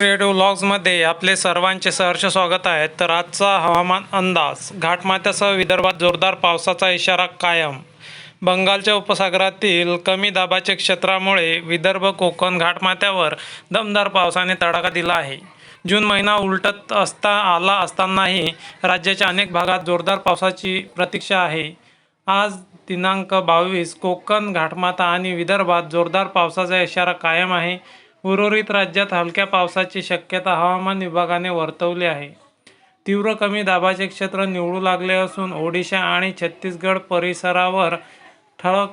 Radio व्लॉग्समध्ये आपले सर्वांचे सहर्ष स्वागत आहे. तर आजचा हवामान अंदाज घाटमाथ्यासह विदर्भात जोरदार पावसाचा इशारा कायम. बंगालच्या उपसागरातील कमी दाबाच्या क्षेत्रामुळे विदर्भ कोकण घाटमाथ्यावर दमदार पावसाने तडाखा दिला आहे. जून महिना उलटत असता आला असतानाही राज्याच्या अनेक भागात जोरदार पावसाची प्रतीक्षा आहे. आज दिनांक बावीस कोकण घाटमाथा आणि विदर्भात जोरदार पावसाचा इशारा कायम आहे. उर्वरित राज्यात हलक्या पावसाची शक्यता हवामान विभागाने वर्तवली आहे. तीव्र कमी दाबाचे क्षेत्र निवडू लागले असून ओडिशा आणि छत्तीसगड परिसरावर ठळक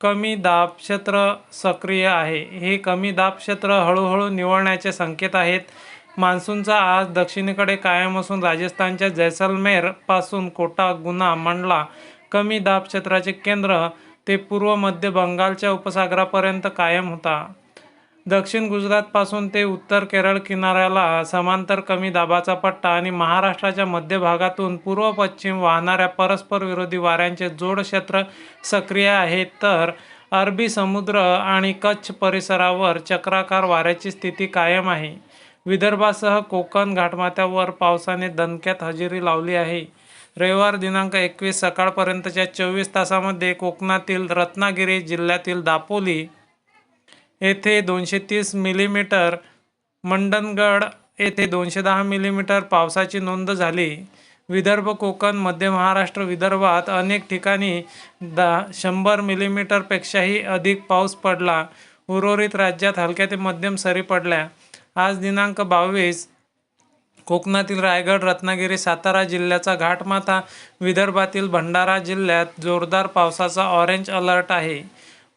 कमी दाब क्षेत्र सक्रिय आहे. हे कमी दाब क्षेत्र हळूहळू निवळण्याचे संकेत आहेत. मान्सूनचा आज दक्षिणेकडे कायम असून राजस्थानच्या जैसलमेरपासून कोटा गुना मंडला कमी दाब क्षेत्राचे केंद्र ते पूर्व मध्य बंगालच्या उपसागरापर्यंत कायम होता. दक्षिण गुजरातपासून ते उत्तर केरळ किनाऱ्याला समांतर कमी दाबाचा पट्टा आणि महाराष्ट्राच्या मध्य भागातून पूर्व पश्चिम वाहणाऱ्या परस्पर विरोधी वाऱ्यांचे जोड क्षेत्र सक्रिय आहे तर अरबी समुद्र आणि कच्छ परिसरावर चक्राकार वाऱ्याची स्थिती कायम आहे. विदर्भासह कोकण घाटमाथ्यावर पावसाने दणक्यात हजेरी लावली आहे. रविवार दिनांक एकवीस सकाळपर्यंतच्या चोवीस तासामध्ये कोकणातील रत्नागिरी जिल्ह्यातील दापोली येथे दोनशे तीस मिलीमीटर मंडणगड येथे दोनशे दहा मिलीमीटर पावसाची नोंद झाली. विदर्भ कोकण मध्य महाराष्ट्र विदर्भात अनेक ठिकाणी दा शंभर मिलीमीटरपेक्षाही अधिक पाऊस पडला. उर्वरित राज्यात हलक्या ते मध्यम सरी पडल्या. आज दिनांक बावीस कोकणातील रायगड रत्नागिरी सातारा जिल्ह्याचा घाटमाथा विदर्भातील भंडारा जिल्ह्यात जोरदार पावसाचा ऑरेंज अलर्ट आहे.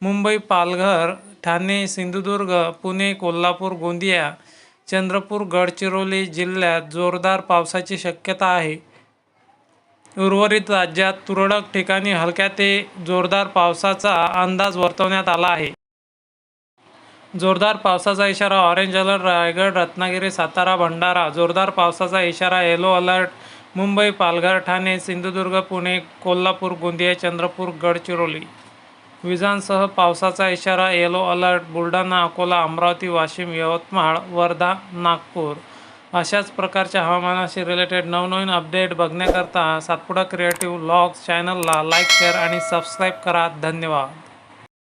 मुंबई पालघर ठाणे सिंधुदुर्ग पुणे कोल्हापूर गोंदिया चंद्रपूर गडचिरोली जिल्ह्यात जोरदार पावसाची शक्यता आहे. उर्वरित राज्यात तुरळक ठिकाणी हलक्या ते जोरदार पावसाचा अंदाज वर्तवण्यात आला आहे. जोरदार पावसाचा इशारा ऑरेंज अलर्ट रायगड रत्नागिरी सातारा भंडारा. जोरदार पावसाचा इशारा येलो अलर्ट मुंबई पालघर ठाणे सिंधुदुर्ग पुणे कोल्हापूर गोंदिया चंद्रपूर गडचिरोली. विजांसह पावसाचा इशारा येलो अलर्ट बुलढाणा अकोला अमरावती वाशिम यवतमाळ वर्धा नागपूर. अशाच प्रकारच्या हवामानाशी रिलेटेड नवनवीन अपडेट बघण्याकरता सातपुडा क्रिएटिव्ह व्लॉग्स चॅनलला लाईक शेअर आणि सबस्क्राईब करा. धन्यवाद.